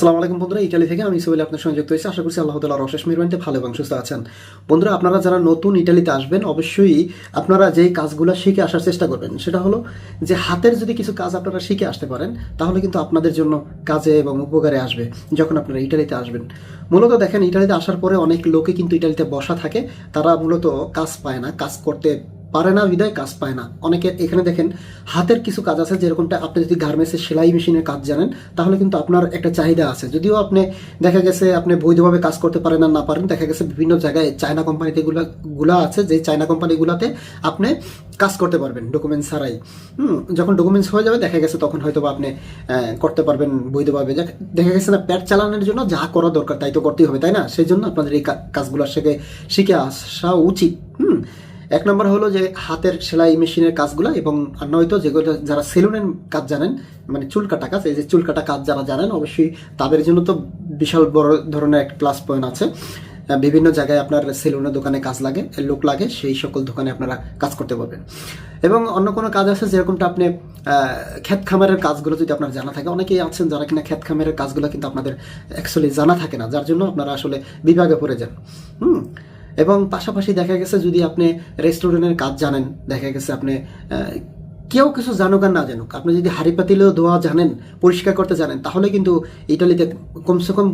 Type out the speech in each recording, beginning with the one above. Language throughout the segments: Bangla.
আসসালামু আলাইকুম বন্ধুরা ইটালি থেকে আমি সোহেল আপনার সঙ্গে যুক্ত হয়েছি। আশা করছি আল্লাহ তালার অশেষ মেহরবানিতে ভালো এবং সুস্থ আছেন। বন্ধুরা, আপনারা যারা নতুন ইটালিতে আসবেন, অবশ্যই আপনারা যেই কাজগুলো শিখে আসার চেষ্টা করবেন, সেটা হলো যে হাতের যদি কিছু কাজ আপনারা শিখে আসতে পারেন, তাহলে কিন্তু আপনাদের জন্য কাজে এবং উপকারে আসবে যখন আপনারা ইটালিতে আসবেন। মূলত দেখেন ইটালিতে আসার পরে অনেক লোকে কিন্তু ইটালিতে বসা থাকে, তারা মূলত কাজ পায় না, কাজ করতে পারে না বিদায় কাজ পায় না। অনেকে এখানে দেখেন, হাতের কিছু কাজ আছে, যেরকমটা আপনি যদি গার্মেন্টসের সেলাই মেশিনের কাজ জানেন, তাহলে কিন্তু আপনার একটা চাহিদা আছে। যদিও আপনি, দেখা গেছে আপনি বৈধভাবে কাজ করতে পারেন আর না পারেন, দেখা গেছে বিভিন্ন জায়গায় চায়না কোম্পানিতে গুলা আছে যে চায়না কোম্পানিগুলোতে আপনি কাজ করতে পারবেন ডকুমেন্টস ছাড়াই। যখন ডকুমেন্টস হয়ে যাবে, দেখা গেছে তখন হয়তো আপনি করতে পারবেন বৈধভাবে। দেখা গেছে না প্যাট চালানোর জন্য যা করা দরকার তাই তো করতেই হবে, তাই না? সেই জন্য আপনাদের এই কাজগুলো শিখে শিখে আসা উচিত। হুম এক নম্বর হলো যে হাতের সেলাই মেশিনের কাজগুলো এবং নয়তো যেগুলো যারা সেলুনের কাজ জানেন মানে চুল কাটা কাজ, এই যে চুল কাটা কাজ যারা জানেন, অবশ্যই তাদের জন্য তো বিশাল বড় ধরনের একটা প্লাস পয়েন্ট আছে। বিভিন্ন জায়গায় আপনার সেলুনের দোকানে কাজ লাগে, লোক লাগে, সেই সকল দোকানে আপনারা কাজ করতে পারবেন। এবং অন্য কোনো কাজ আছে যেরকমটা আপনি ক্ষেত খামারের কাজগুলো যদি আপনার জানা থাকে, অনেকেই আছেন যারা কিনা ক্ষেত খামারের কাজগুলো কিন্তু আপনাদের অ্যাকচুয়ালি জানা থাকে না, যার জন্য আপনারা আসলে বিভাগে পড়ে যান। হুম? এবং পাশাপাশি দেখা গেছে যদি আপনি রেস্টুরেন্টের কাজ জানেন, দেখা গেছে আপনি কেউ কিছু জানুক আর না জানুক, আপনি যদি হাড়ি পাতিলেও ধোয়া জানেন, পরিষ্কার করতে জানেন, তাহলে কিন্তু ইটালিতে কমসে কম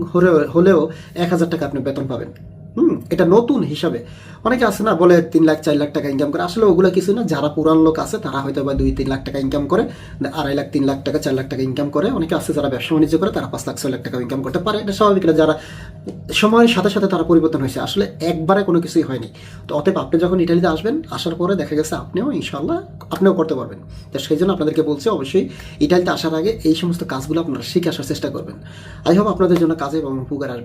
হলেও এক হাজার টাকা আপনি বেতন পাবেন। হুম, এটা নতুন হিসাবে। অনেকে আছে না, বলে তিন লাখ, চার লাখ টাকা ইনকাম করে, আসলে ওগুলো কিছু না, যারা পুরান লোক আছে, তারা হয়তো বা দুই, তিন লাখ টাকা ইনকাম করে আড়াই লাখ, তিন লাখ টাকা, চার লাখ টাকা ইনকাম করে, অনেকে আছে যারা ব্যবসা বাণিজ্য করে, তারা পাঁচ লাখ, ছয় লাখ টাকা ইনকাম করতে পারে, এটা স্বাভাবিক যারা সময়ের সাথে সাথে তারা পরিবর্তন হয়েছে। আসলে একবারে কোনো কিছুই হয়নি। তো অতএব আপনি যখন ইটালিতে আসবেন, আসার পরে দেখা গেছে আপনিও ইনশাল্লাহ আপনিও করতে পারবেন। তো সেই জন্য আপনাদেরকে বলছি, অবশ্যই ইটালিতে আসার আগে এই সমস্ত কাজগুলো আপনারা শিখে আসার চেষ্টা করবেন। আই হোপ আপনাদের জন্য কাজে এবং উপকার আসবে।